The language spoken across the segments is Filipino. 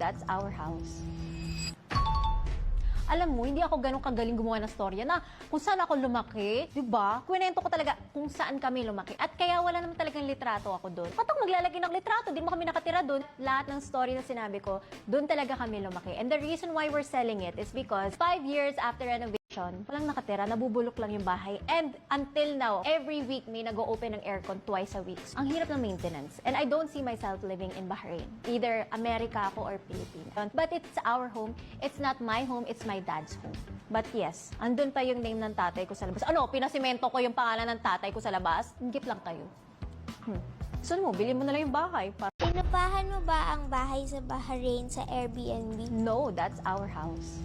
that's our house. Alam mo, hindi ako ganun kagaling gumawa ng storya na kung saan ako lumaki, di ba? Kwento ko talaga kung saan kami lumaki. At kaya wala naman talagang litrato ako doon. Ba't maglalagay ng litrato? Di mo kami nakatira doon. Lahat ng story na sinabi ko, doon talaga kami lumaki. And the reason why we're selling it is because five years after renovation, walang nakatira, nabubulok lang yung bahay. And until now, every week may nag-open ng aircon twice a week. Ang hirap ng maintenance. And I don't see myself living in Bahrain. Either America ako or Pilipinas. But it's our home. It's not my home, it's my dad's home. But yes, andun pa yung name ng tatay ko sa labas. Ano, pinasimento ko yung pangalan ng tatay ko sa labas? Gip lang kayo. Hmm. Gusto mo, bilhin mo na lang yung bahay. Para... Inupahan mo ba ang bahay sa Bahrain sa Airbnb? No, that's our house.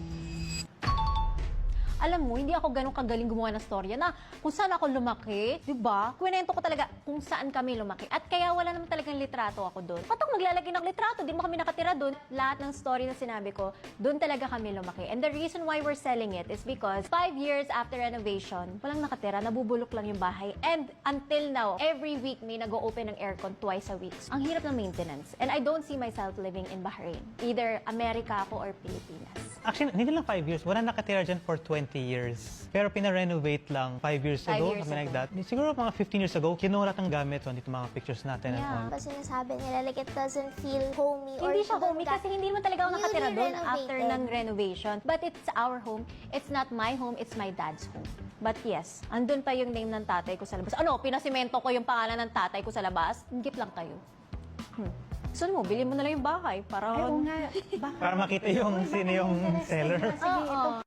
Alam mo, hindi ako ganun kagaling gumawa ng storya na kung saan ako lumaki, di ba? Kwento ko talaga kung saan kami lumaki. At kaya wala naman talagang litrato ako doon. Ba't ako maglalagay ng litrato? Di mo kami nakatira doon. Lahat ng story na sinabi ko, doon talaga kami lumaki. And the reason why we're selling it is because five years after renovation, walang nakatira, nabubulok lang yung bahay. And until now, every week may nag-open ng aircon twice a week. Ang hirap ng maintenance. And I don't see myself living in Bahrain. Either America ako or Pilipinas. Actually, hindi lang 5 years. Wala nakatira dyan for 20 years. Pero pina-renovate lang 5 years Five ago, years something like ago. that. Siguro mga 15 years ago, kinuha lahat ng gamit on dito mga pictures natin. and Yeah. Kasi sinasabi nila like it doesn't feel homey or Hindi siya homey kasi hindi naman talaga ako Newly nakatira doon after renovated. ng renovation. But it's our home. It's not my home. It's my dad's home. But yes, andun pa yung name ng tatay ko sa labas. Ano, pinasimento ko yung pangalan ng tatay ko sa labas? Gip lang kayo. Hmm. Gusto mo, bilhin mo na lang yung bahay para... Ay, oo nga. Para makita yung sino yung seller. Sige, ito.